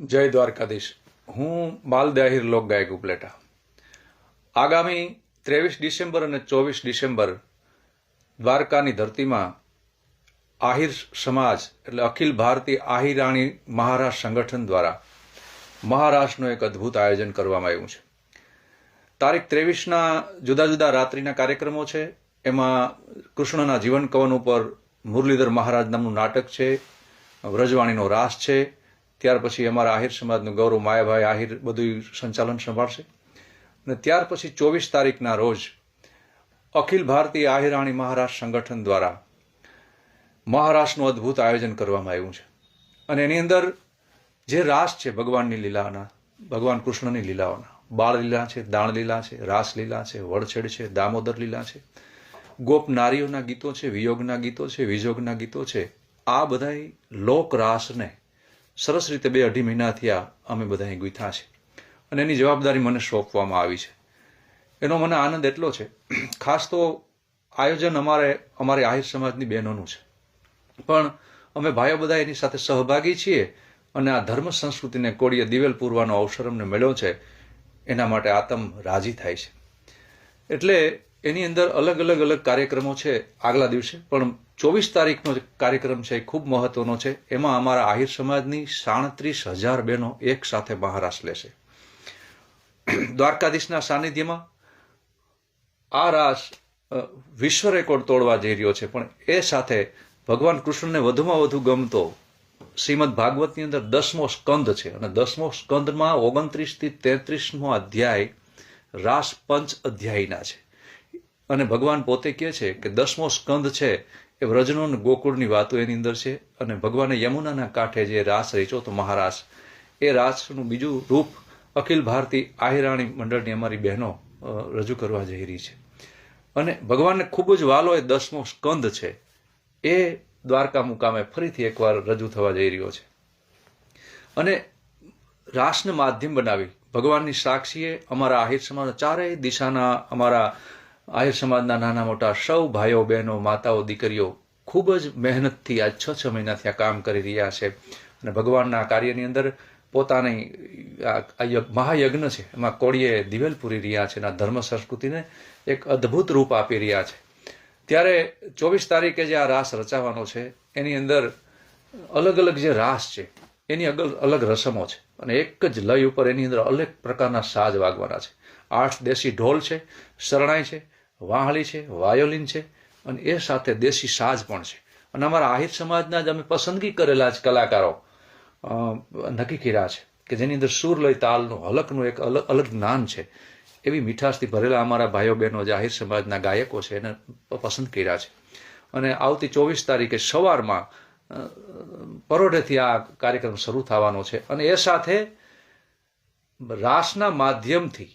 જય દ્વારકાધીશ. હું બાલદાહિર લોક ગાયક ઉપલેટા. આગામી ત્રેવીસ ડિસેમ્બર અને ચોવીસ ડિસેમ્બર દ્વારકાની ધરતીમાં આહિર સમાજ, એટલે અખિલ ભારતીય આહિરાણી મહારાષ્ટ્ર સંગઠન દ્વારા મહારાષ્ટ્રનું એક અદ્ભુત આયોજન કરવામાં આવ્યું છે. તારીખ ત્રેવીસના જુદા જુદા રાત્રિના કાર્યક્રમો છે. એમાં કૃષ્ણના જીવન કવન ઉપર મુરલીધર મહારાજ નામનું નાટક છે. વ્રજવાણીનો રાસ છે. ત્યાર પછી અમારા આહિર સમાજનું ગૌરવ માયાભાઈ આહિર બધું સંચાલન સંભાળશે. અને ત્યાર પછી ચોવીસ તારીખના રોજ અખિલ ભારતીય આહિરાણી મહારાષ્ટ્ર સંગઠન દ્વારા મહારાષ્ટ્રનું અદ્ભુત આયોજન કરવામાં આવ્યું છે. અને એની અંદર જે રાસ છે ભગવાનની લીલાના, ભગવાન કૃષ્ણની લીલાઓના બાળ લીલા છે દાણ લીલા છે રાસ લીલા છે, વડછેડ છે, દામોદર લીલા છે, ગોપ નારીઓના ગીતો છે, વિયોગના ગીતો છે, વિજોગના ગીતો છે, આ બધાય લોક રાસને સરસ રીતે બે અઢી મહિના થયા અમે બધાએ ગૂંથા છે. અને એની જવાબદારી મને સોંપવામાં આવી છે. એનો મને આનંદ એટલો છે, ખાસ તો આયોજન અમારે, અમારી આહિર સમાજની બહેનોનું છે. પણ અમે ભાઈઓ બધા એની સાથે સહભાગી છીએ અને આ ધર્મ સંસ્કૃતિને કોડીએ દિવેલ પૂરવાનો અવસર અમને મળ્યો છે, એના માટે આતમ રાજી થાય છે. એટલે એની અંદર અલગ અલગ અલગ કાર્યક્રમો છે આગલા દિવસે. પણ ચોવીસ તારીખનો જે કાર્યક્રમ છે એ ખૂબ મહત્વનો છે. એમાં અમારા આહિર સમાજની સાડત્રીસ હજાર બહેનો એક સાથે મહારાસ લેશે દ્વારકાધીશના સાનિધ્યમાં આ રાસ વિશ્વ રેકોર્ડ તોડવા જઈ રહ્યો છે. પણ એ સાથે ભગવાન કૃષ્ણને વધુમાં વધુ ગમતો શ્રીમદ ભાગવતની અંદર દસમો સ્કંદ છે. અને દસમો સ્કંદમાં ઓગણત્રીસથી તેત્રીસમો અધ્યાય રાસ પંચ અધ્યાયના છે. અને ભગવાન પોતે કહે છે કે દસમો સ્કંદ છે એ વ્રજનો અને ગોકુળની વાતો એની અંદર છે અને ભગવાને યમુનાના કાંઠે જે રાસ રચ્યો તો મહારાસ, એ રાસનું બીજું રૂપ અખિલ ભારતીય આહિરાણી મંડળની અમારી બહેનો રજૂ કરવા જઈ રહી છે. અને ભગવાનને ખૂબ જ વાલો એ દસમો સ્કંદ છે. એ દ્વારકા મુકામે ફરીથી એકવાર રજૂ થવા જઈ રહ્યો છે. અને રાસને માધ્યમ બનાવી ભગવાનની સાક્ષીએ અમારા આહિર સમાજના ચારેય દિશાના અમારા આહિર સમાજના નાના મોટા સૌ ભાઈઓ, બહેનો, માતાઓ, દીકરીઓ ખૂબ જ મહેનતથી આ છ છ મહિનાથી આ કામ કરી રહ્યા છે. અને ભગવાનના કાર્યની અંદર પોતાની આ આ યજ્ઞ- મહાયજ્ઞ છે. એમાં કોળીએ દિવેલ પૂરી રહ્યા છે અને ધર્મ સંસ્કૃતિને એક અદ્ભુત રૂપ આપી રહ્યા છે. ત્યારે ચોવીસ તારીખે જે આ રાસ રચાવાનો છે, એની અંદર અલગ અલગ જે રાસ છે, એની અગલ, અલગ રસમો છે. અને એક જ લય ઉપર એની અંદર અલગ પ્રકારના સાજ વાગવાના છે. આઠ દેશી ઢોલ છે, શરણાઈ છે વાહળી છે, વાયોલિન છે અને એ સાથે દેશી સાજ પણ છે. અને અમારા આહિર સમાજના જ અમે પસંદગી કરેલા જ કલાકારો નક્કી કર્યા છે કે જેની અંદર સુર લય તાલનું, હલકનું એક અલગ અલગ જ્ઞાન છે. એવી મીઠાશથી ભરેલા અમારા ભાઈઓ બહેનો જે આહિર સમાજના ગાયકો છે, એને પસંદ કર્યા છે. અને આવતી ચોવીસ તારીખે સવારમાં પરોઢેથી આ કાર્યક્રમ શરૂ થવાનો છે. અને એ સાથે રાસના માધ્યમથી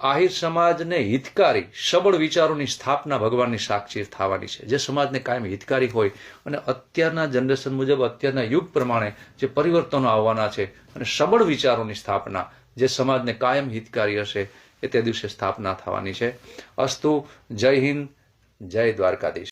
આહિર સમાજને હિતકારી, સબળ વિચારોની સ્થાપના ભગવાનની સાક્ષી થવાની છે. જે સમાજને કાયમ હિતકારી હોય અને અત્યારના જનરેશન મુજબ, અત્યારના યુગ પ્રમાણે જે પરિવર્તનો આવવાના છે અને સબળ વિચારોની સ્થાપના, જે સમાજને કાયમ હિતકારી હશે, એ તે દિવસે સ્થાપના થવાની છે. અસ્તુ, જય હિન્દ, જય દ્વારકાધીશ.